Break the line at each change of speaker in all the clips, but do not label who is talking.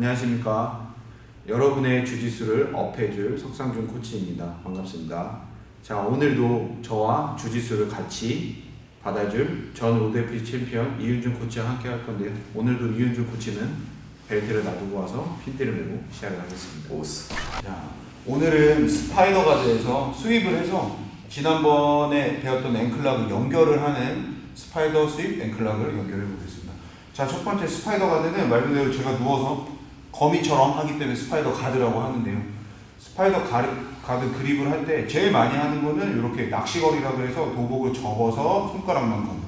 안녕하십니까. 여러분의 주짓수를 업해줄 석상준 코치입니다. 반갑습니다. 자, 오늘도 저와 주짓수를 같이 받아줄 전 ODP 챔피언 이윤준 코치와 함께 할 건데요. 오늘도 이윤준 코치는 벨트를 놔두고 와서 핀대를 메고 시작을 하겠습니다.
오스.
자, 오늘은 스파이더 가드에서 수입을 해서 지난번에 배웠던 앵클락을 연결을 하는 스파이더 수입 앵클락을 연결해 보겠습니다. 자, 첫 번째 스파이더 가드는 말 그대로 제가 누워서 거미처럼 하기 때문에 스파이더 가드라고 하는데요. 스파이더 가드, 가드 그립을 할 때 제일 많이 하는 거는 이렇게 낚시거리라고 해서 도복을 접어서 손가락만 걷는.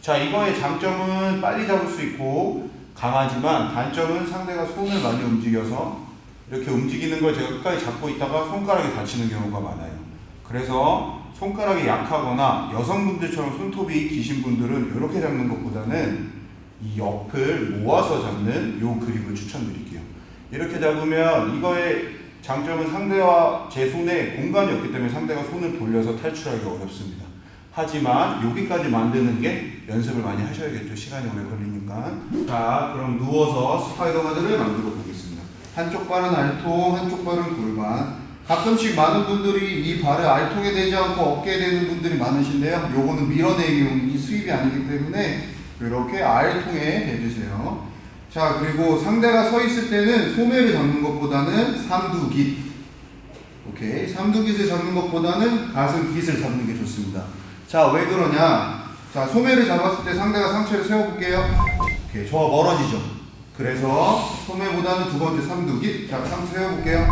자, 이거의 장점은 빨리 잡을 수 있고 강하지만 단점은 상대가 손을 많이 움직여서 이렇게 움직이는 걸 제가 끝까지 잡고 있다가 손가락이 다치는 경우가 많아요. 그래서 손가락이 약하거나 여성분들처럼 손톱이 기신 분들은 이렇게 잡는 것보다는 이 옆을 모아서 잡는 요 그립을 추천드릴게요. 이렇게 잡으면 이거의 장점은 상대와 제 손에 공간이 없기 때문에 상대가 손을 돌려서 탈출하기 어렵습니다. 하지만 여기까지 만드는 게 연습을 많이 하셔야겠죠. 시간이 오래 걸리니까. 자, 그럼 누워서 스파이더 가드를 만들어 보겠습니다. 한쪽 발은 알통, 한쪽 발은 골반. 가끔씩 많은 분들이 이 발을 알통에 대지 않고 어깨에 대는 분들이 많으신데요. 요거는 밀어내기용 이 수입이 아니기 때문에 이렇게 알통에 대주세요. 자, 그리고 상대가 서 있을 때는 소매를 잡는 것보다는 삼두깃. 오케이. 삼두깃을 잡는 것보다는 가슴 깃을 잡는 게 좋습니다. 자, 왜 그러냐? 자, 소매를 잡았을 때 상대가 상체를 세워볼게요. 오케이. 저와 멀어지죠? 그래서 소매보다는 두 번째 삼두깃. 자, 상체 세워볼게요.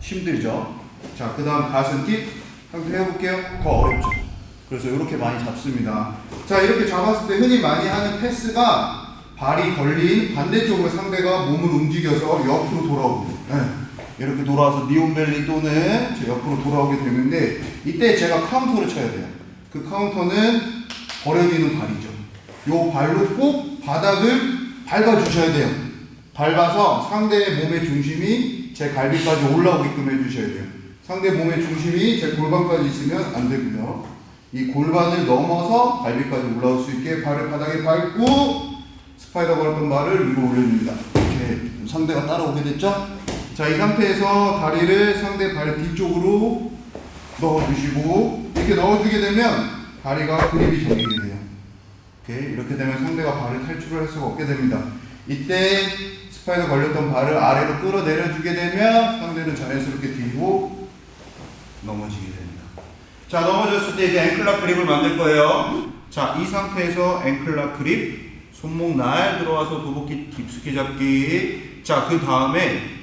힘들죠? 자, 그 다음 가슴 깃. 상태 해볼게요. 더 어렵죠? 그래서 이렇게 많이 잡습니다. 자, 이렇게 잡았을 때 흔히 많이 하는 패스가 발이 걸린 반대쪽으로 상대가 몸을 움직여서 옆으로 돌아오고 네. 이렇게 돌아와서 니온벨리 또는 제 옆으로 돌아오게 되는데 이때 제가 카운터를 쳐야 돼요. 그 카운터는 버려지는 발이죠. 요 발로 꼭 바닥을 밟아주셔야 돼요. 밟아서 상대의 몸의 중심이 제 갈비까지 올라오게끔 해주셔야 돼요. 상대 몸의 중심이 제 골반까지 있으면 안 되고요. 이 골반을 넘어서 갈비까지 올라올 수 있게 발을 바닥에 밟고 스파이더 걸었던 발을 위로 올려줍니다. 이렇게 상대가 따라오게 됐죠? 자, 이 상태에서 다리를 상대 발 뒤쪽으로 넣어주시고 이렇게 넣어주게 되면 다리가 그립이 정리게 돼요. 오케이, 이렇게 되면 상대가 발을 탈출을 할 수가 없게 됩니다. 이때 스파이더 걸렸던 발을 아래로 끌어내려주게 되면 상대는 자연스럽게 뒤로 넘어지게 됩니다. 자, 넘어졌을 때 이제 앵클락 그립을 만들 거예요. 자, 이 상태에서 앵클락 그립, 손목 날 들어와서 도복기 깊숙이 잡기. 자, 그 다음에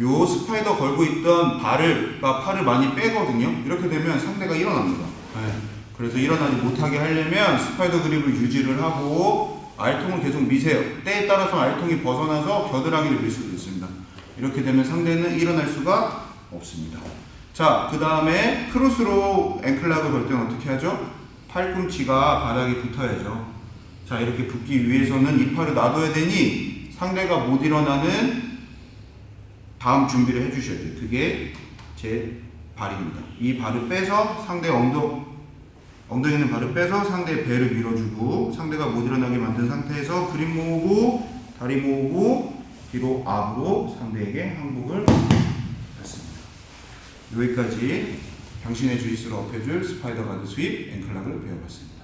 요 스파이더 걸고 있던 발을, 아, 팔을 많이 빼거든요. 이렇게 되면 상대가 일어납니다. 네. 그래서 일어나지 못하게 하려면 스파이더 그립을 유지를 하고 알통을 계속 미세요. 때에 따라서 알통이 벗어나서 겨드랑이를 밀 수도 있습니다. 이렇게 되면 상대는 일어날 수가 없습니다. 자, 그 다음에 크로스로 앵클락을 걸 때는 어떻게 하죠? 팔꿈치가 바닥에 붙어야죠. 자, 이렇게 붙기 위해서는 이 팔을 놔둬야 되니 상대가 못 일어나는 다음 준비를 해주셔야 돼요. 그게 제 발입니다. 이 발을 빼서 상대 엉덩, 엉덩이 있는 발을 빼서 상대의 배를 밀어주고 상대가 못 일어나게 만든 상태에서 그립 모으고 다리 모으고 뒤로 앞으로 상대에게 항복을. 여기까지 당신의 주짓수를 업해줄 스파이더 가드 수입 앵클락을 배워봤습니다.